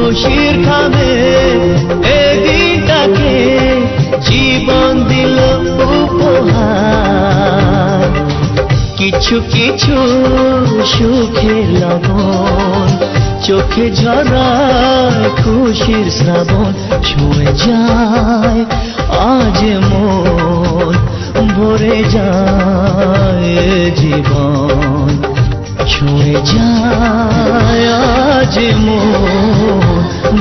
খুশির খাবে এদিনটাকে জীবন দিল উপহার। কিছু কিছু সুখে লবণ, চোখে ঝরায় খুশির শ্রাবণ ছুঁয়ে যায় আজ মন, ভরে যায় জীবন ছুঁয়ে যায় আজ মন।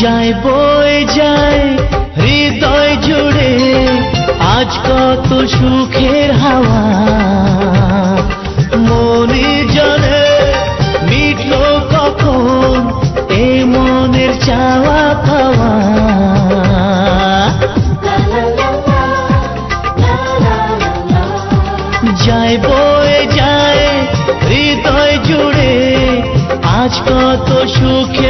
যায় বই যায়, হৃদয় জুড়ে আজ কত সুখের হাওয়া। মনে জানে মিটলো কখন এ মনের চাওয়া পাওয়া। যায়, বয়ে যায়, হৃদয় জুড়ে আজ কত সুখের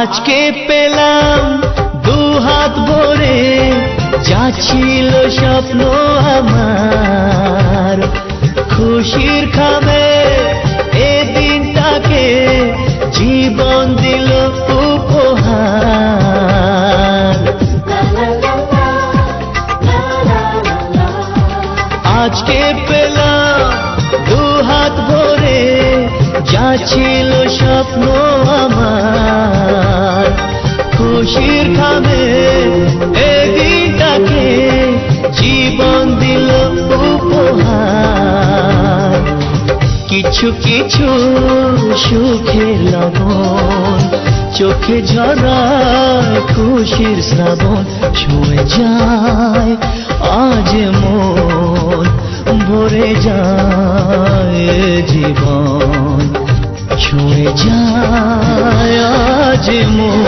আজকে পেলাম দু হাত ভরে, যা স্বপ্ন আমার। খুশির খাবে এ দিনটাকে, জীবন দিল উপহার। আজকে পেলাম দু হাত ভরে, যা স্বপ্ন খুশির খাবে এদিনটাকে জীবন দিল উপহার। কিছু কিছু সুখে লবণ, চোখে ঝরায় খুশির শ্রাবণ ছুঁয়ে যায় আজ মন, ভরে যায় জীবন ছুঁয়ে যায় আজ মন।